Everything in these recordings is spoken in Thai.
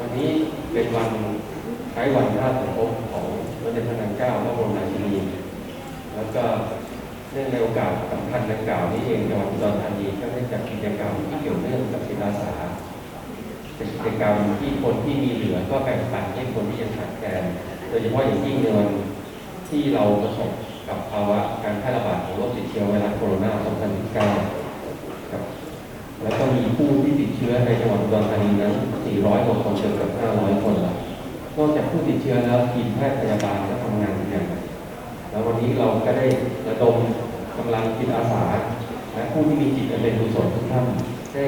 วันนี้เป็นวันคล้ายวันพระราชสมภพของพระเดชพระนางเจ้าพระบรมราชินีแล้วก็เนื่องในโอกาสสำคัญดังกล่าวนี้เองจังหวัดอุดรธานีก็ได้จัดกิจกรรมที่เกี่ยวเนื่องกับจิตอาสาเป็นกิจกรรมที่คนที่มีเหลือก็แบ่งปันให้คนที่ยังขาดแคลนโดยเฉพาะอย่างยิ่งในวันที่เราประสบกับภาวะการแพร่ระบาดของโรคติดเชื้อไวรัสโคโรนา 2019 ครับ แล้วก็มีผู้ที่ติด เชื้อในจังหวัดอุดรธานีนั้น 400 กว่าคนจนเกือบ 500 คนแล้วนอกจากผู้ติดเชื้อแล้วทีมแพทย์พยาบาลก็ทำงานอย่างหนักแล้ววันนี้เราก็ได้ระดมกำลังจิตอาสาและผู้ที่มีจิตอันเป็นกุศลทุกท่านได้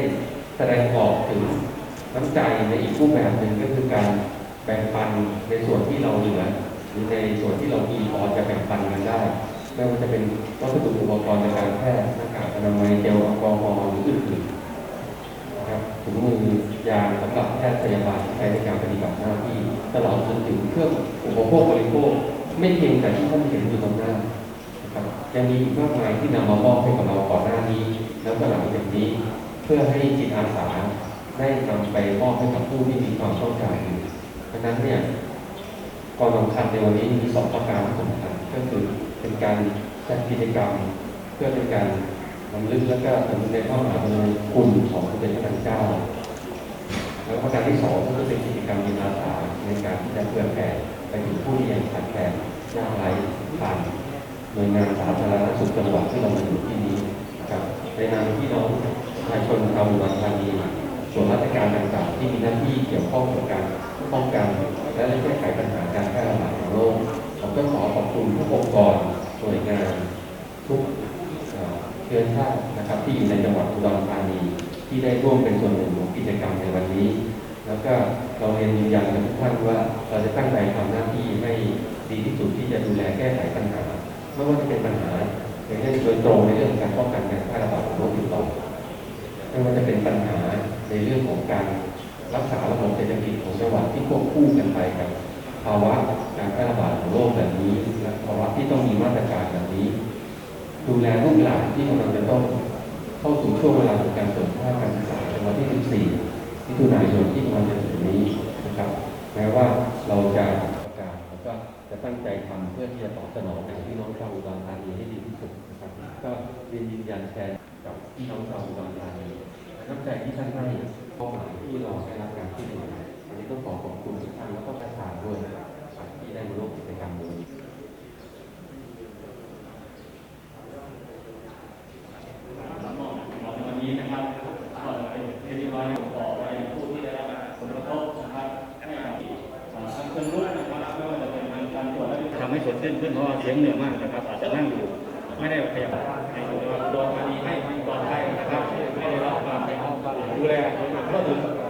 แสดงออกถึงน้ำใจในอีกรูปแบบหนึ่งก็คือการแบ่งปันในส่วนที่เราเหลือหรือในส่วนที่เรามีพอจะแบ่งปันกันได้ไม่ว่าจะเป็นวัสดุอุปกรณ์ในการแพทย์หน้ากากอนามัยเจลแอลกอฮอล์ ยางสำหรับแพทย์พยาบาลใช้ในการปฏิบัติหน้าที่ตลอดจนถึงเครื่องอุปโภคบริโภคไม่เพียงแต่ที่ท่านเห็นอยู่ตรงหน้านะครับยังมีอีกมากมายที่นำมามอบให้กับเราก่อนหน้านี้ แล้วก็หลังจากนี้ เพื่อให้จิตอาสาได้นำไปมอบให้กับผู้ที่มีความต้องการอยู่เพราะฉะนั้นเนี่ยความสำคัญในวันนี้มีสองประการสำคัญก็คือเป็นการจัดกิจกรรม เพื่อเป็นการรำลึกและก็สำนึกในพระมหากรุณาธิคุณของพระเดชพระนาเจ้า แล้วประการที่สองก็เป็นกิจกรรมจิตอาสาในการที่จะเพื่อแผ่ไปถึงผู้ที่ยังขาดแคลนยากไร้ผ่านหน่วยงานสาธารณสุขจังหวัดที่เรามาอยู่ที่นี้นะครับในนามพี่น้องประชาชนชาวอุดรธานีส่วนราชการต่างๆที่มีหน้าที่เกี่ยวข้องกับการป้องกัน และแก้ไขปัญหาการแพร่ระบาดของโรคผมก็ขอขอบคุณทุกองค์กรหน่วยงานทุกเชื้อชาตินะครับที่อยู่ในจังหวัดอุดรธานีที่ได้ร่วมเป็นส่วนหนึ่ง กิจกรรมในวันนี้ แล้วก็เราเรียนยืนยันกับทุกท่านว่าเราจะตั้งใจทำหน้าที่ให้ดีที่สุดที่จะดูแลแก้ไขปัญหาไม่ว่าจะเป็นปัญหาอย่างเช่นโดยตรงในเรื่องการป้องกันการแพร่ระบาดของโรคติดต่อไม่ว่าจะเป็นปัญหาในเรื่องของการรักษาระบบเศรษฐกิจของจังหวัดที่ควบคู่กันไปกับภาวะการแพร่ระบาดของโรคแบบนี้และภาวะที่ต้องมีมาตรการแบบนี้ ดูแลลูกหลานที่กำลังจะต้องเข้าสู่ช่วงเวลาของการเปิดภาคการศึกษา วันที่ 14มิถุนายนที่กำลังจะถึงนี้นะครับ แม้ว่าเราจะประกาศแล้วก็จะตั้งใจทำเพื่อที่จะตอบสนองในพี่น้องชาวอุดรธานีให้ดีที่สุดนะครับ ก็เรียนยืนยันแทนกับพี่น้องชาวอุดรธานีน้ำใจที่ท่านให้เป้าหมายที่เราได้รับการช่วยเหลืออันนี้ต้องขอขอบคุณทุกท่านแล้วก็ประชาชนด้วยที่ได้มาร่วมกิจกรรมนี้นนี้นะครับ เป็นที่เรียบอยขอไปผู้ที่ได้รับผลกระทบนะครับให้กับทางเชิงรุ่นะครับไม่ว่าจะเป็นทางการตรวจและทำให้สดชื่นขึ้นเพราะเสียงเหนื่อยมากนะครับอาจจะนั่งอยู่ไม่ได้ขยับในตัวตัวมาดีให้ปลอดภัยนะครับไม่ได้รับความดูแลทั่วถึง